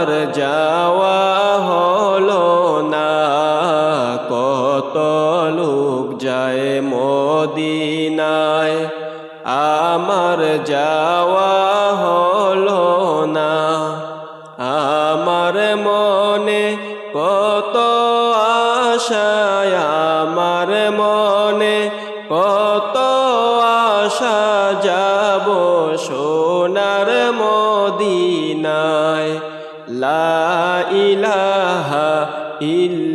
আমার যাওয়া হলো না। কত লোক যায় মদিনায়। আমার যাওয়া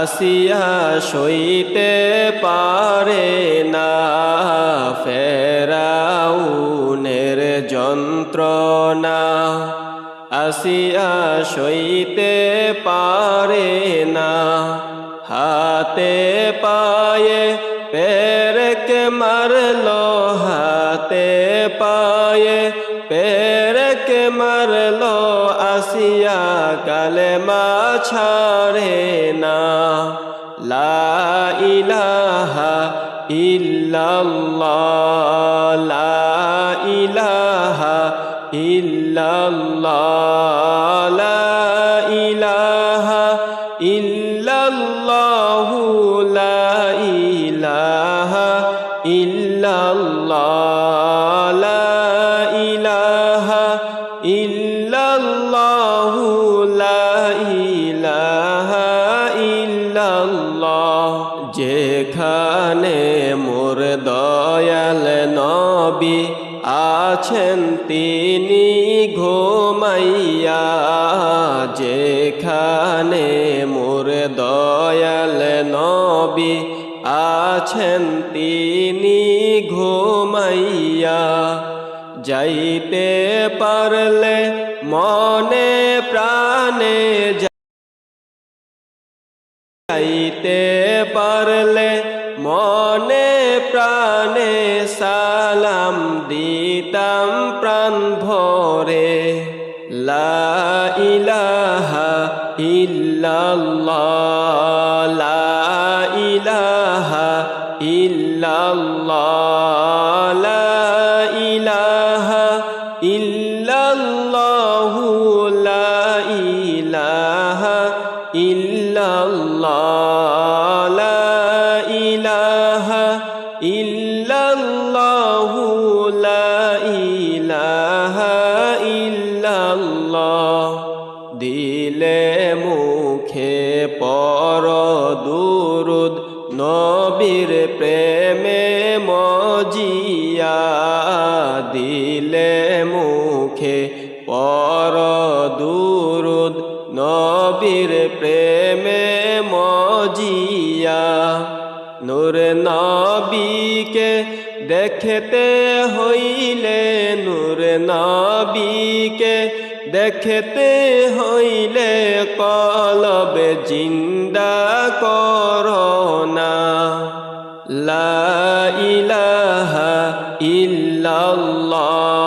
আসিয়া সইতে পারে না ফেরাউনের যন্ত্রণা। আসিয়া সইতে পারে না হাতে পায়ে পেরকে মারলো, হাতে পায়ে পেরকে মারলো, আসিয়া কালেমা ছাড়ে না। লা ইলাহা ইল্লাল্লাহ। লা ইলাহা ইল্লাল্লাহ। আছেন তিনি ঘুমাইয়া, যেখানে মোর দয়াল নবী আছেন তিনি ঘুমাইয়া, যাইতে পারলে মনে প্রাণে যাইতে পারলে ইল্লাল্লাহ লা ইলাহা ইল্লাল্লাহ লা ইলাহা ইল্লাল্লাহু লা ইলাহা ইল্লাল্লাহ লা ইলাহা ইল্লাল্লাহু দিলে মুখে পর দুরুদ নবীর প্রেমে মজিয়া দিলে মুখে। পর দুরুদ নবীর প্রেমে মজিয়া। নূর নবীকে দেখতে হইলে নূর নবীকে দেখতে হইলে কলবে জিন্দা করোনা লা ইলাহা ইল্লাল্লাহ।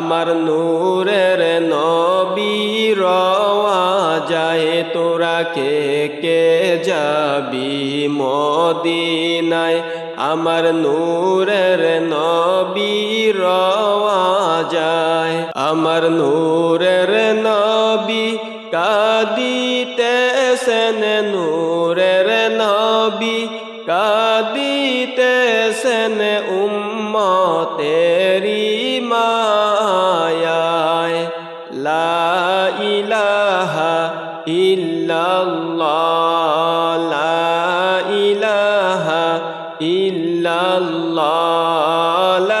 আমার নূরের নবী রওয়া যায়, তোরা কে কে যাবি মদিনায়? আমার নূরের নবী রওয়া যায়, আমার নূরের নবী কাদিতেছেন, নূরের নবী কাদিতেছেন উম্মতেরি ইল্লাল্লাহ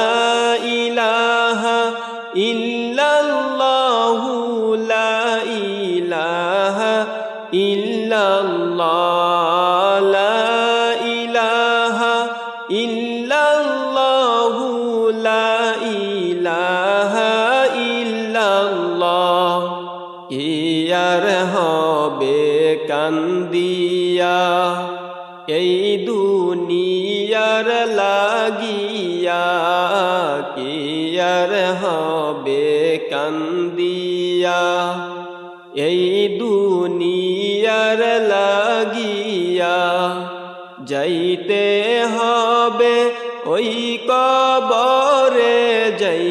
লাগিয়া কিয়ার হবে কান্দিয়া? এই দুনিয়ার লাগিয়া যাইতে হবে ওই কবরে যাইতে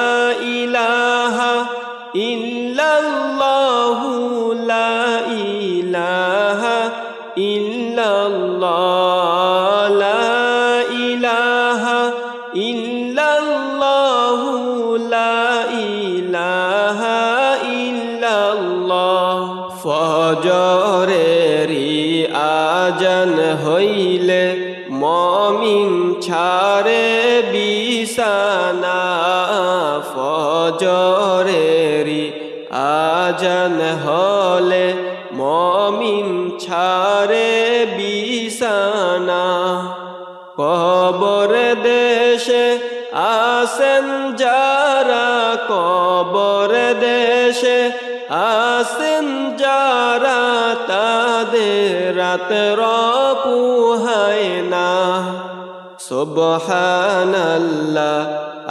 ফজরেরি আজান হলে মমিন ছাড়ে বিছানা। কবর দেশে আসেন যারা, কবর দেশে আসেন যারা, তাদের রাত রপুহায় না। সুবহানাল্লাহ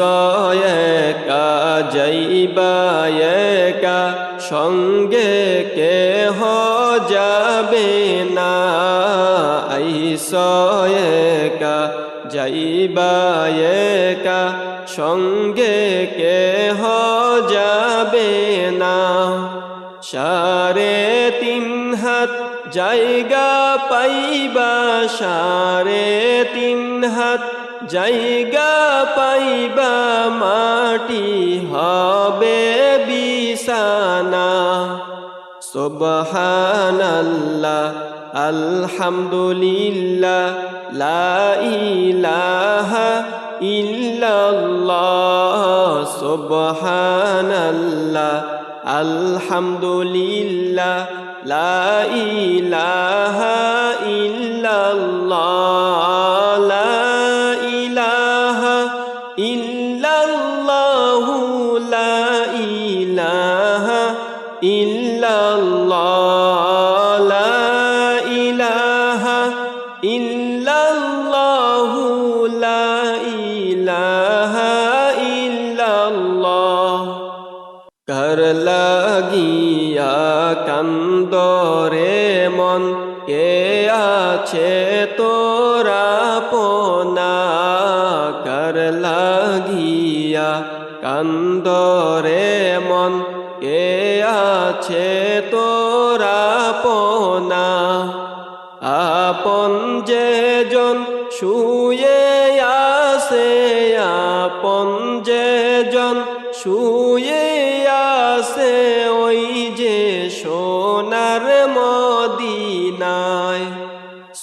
একা যাইবা সঙ্গে কে যাবে না। একা যাইবা একা, সঙ্গে কে যাবে না। সাড়ে তিন হাত জায়গা পাইবা সারে তিন হাত জায়গা পাইবা, মাটি হবে বিছানা। সুবহানাল্লাহ, আলহামদুলিল্লাহ, লা ইলাহা ইল্লাল্লাহ, সুবহানাল্লাহ, আলহামদুলিল্লাহ, লা ইলাহা ইল্লাল্লাহ। আছে তোরা পোনা কর লাগিয়া কান্দরে মন, কে আছে তোরা পোনা? আপন যে জন শুয়ে আসে আপন যে জন শুয়ে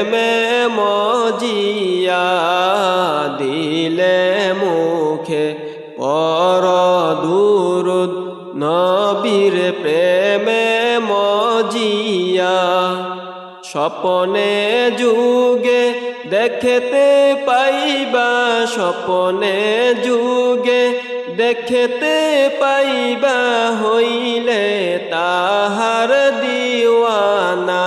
প্রেমে মজিয়া দিলে মুখে পর দুরুদ, নবীর প্রেমে মজিয়া। স্বপনে যুগে দেখতে পাইবা, স্বপনে যুগে দেখতে পাইবা, হইলে তাহার দিওয়ানা।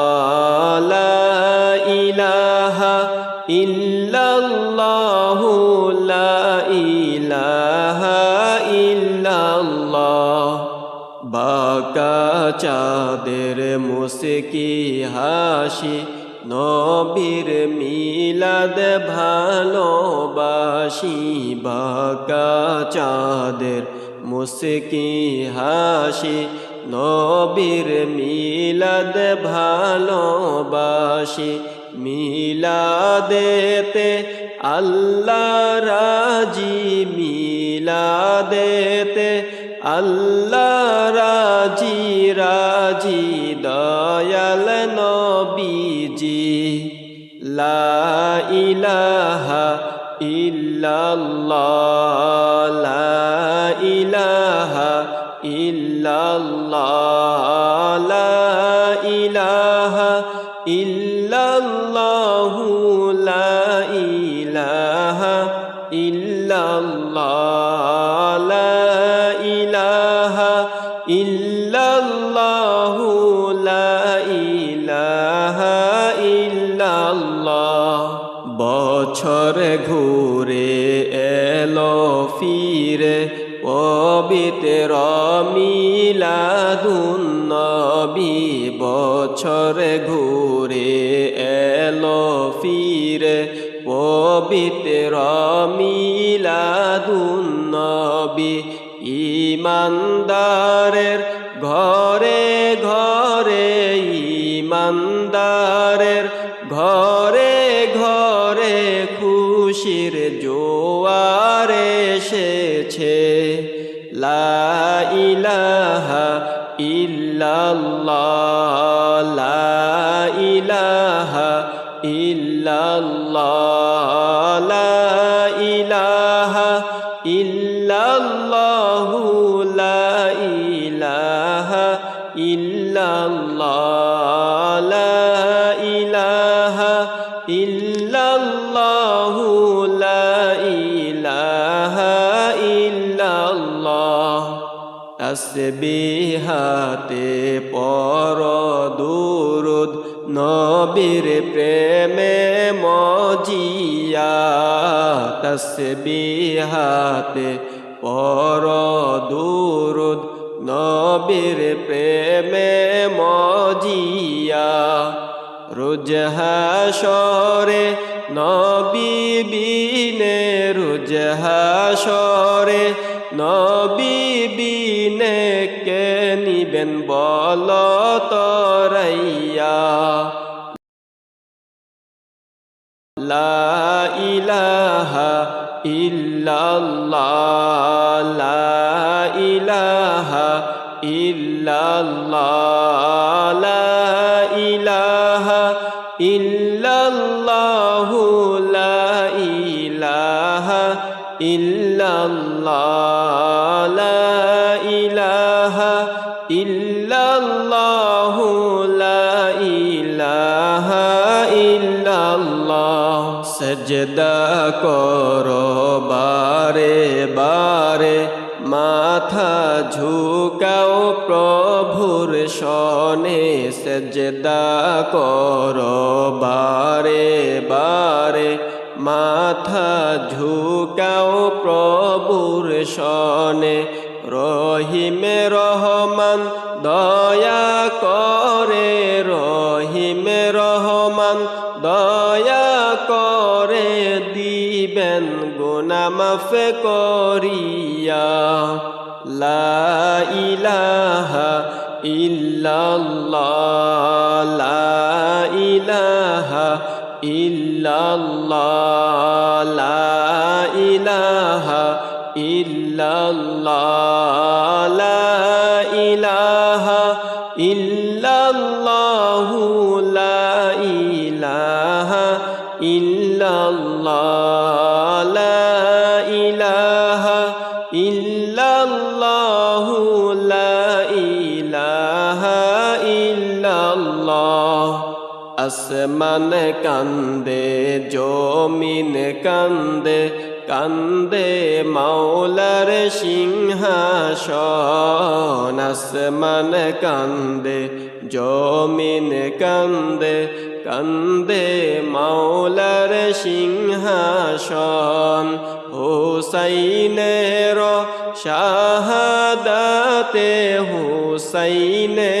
চাঁদের মুসকি হাসি, নবীর মিলাদ ভালোবাসি। বাকা চাঁদের মুসকি হাসি, নবীর মিলাদ ভালোবাসি। মিলাদেতে আল্লাহ রাজি, মিলাদেতে আল্লাহ রাজি রাজি, দয়াল নবীজি। লা ইলাহা ইল্লাল্লাহ, লা ইলাহা ইল্লাল্লাহ, লা ইলাহা ইল্লাল্লাহু, লা ইলাহা ইল্লাল্লাহ। পবিত্র মিলাদুন নবী বছর ঘুরে এলো ফিরে। পবিত্র মিলাদুন নবী ইমানদারের ঘরে ঘরে ইমানদারের ইল্লাল্লাহ তসবিহাতে পর দুরুদ, নবীর প্রেমে মজিয়া। তসবিহাতে পর দুরুদ, নবীর প্রেমে মজিয়া। রুজহাসরে নবী বিনে রুজহাসরে নবী বিনে কে নিবেন বল তরাইয়া? লা ইলাহা ইল্লাল্লাহ লা ইলাহা ইল্লাল্লাহ লা ইলাহা সজদা করো বারে বারে, মাথা ঝুকাও প্রভুর সনে সজদা করো বারে বারে, মাথা ঝুকাও প্রভুর সনে রহিমে রহমান দয়া গুনামাফ করিয়া, লা ইলাহা ইল্লাল্লাহ, লা ইলাহা ইল্লাল্লাহ, লা ইলাহা ইল্লাল্লাহ, লা ইলাহা ইল্লাল্লাহু ইল্লাল্লাহ। আসমান কান্দে, জমিন কান্দে কান্দে মাওলার সিংহাসন। আসমান কান্দে, জমিন কান্দে কান্দে মাওলার সিংহাসন। হুসাইনের শাহাদাতে, হুসাইনের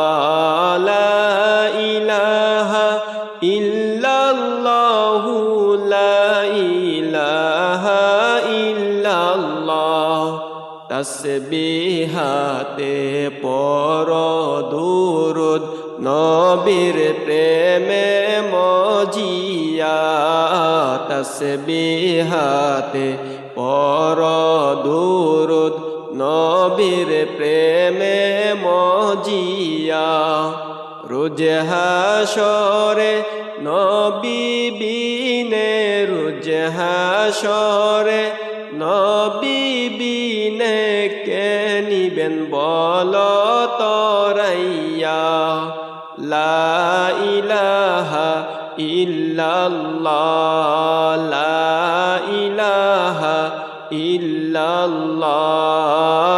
তসবিহাতে পর দুরুদ, নবীর প্রেমে মজিয়া। তসবিহাতে পর দুরুদ, নবীর প্রেমে মজিয়া। রোজ হাসরে নবী বিনে, রোজ হাসরে নবী বিনে কে নিবেন বল তরাইয়া? লা ইলাহা ইল্লাল্লাহ লা ইলাহা ইল্লাল্লাহ।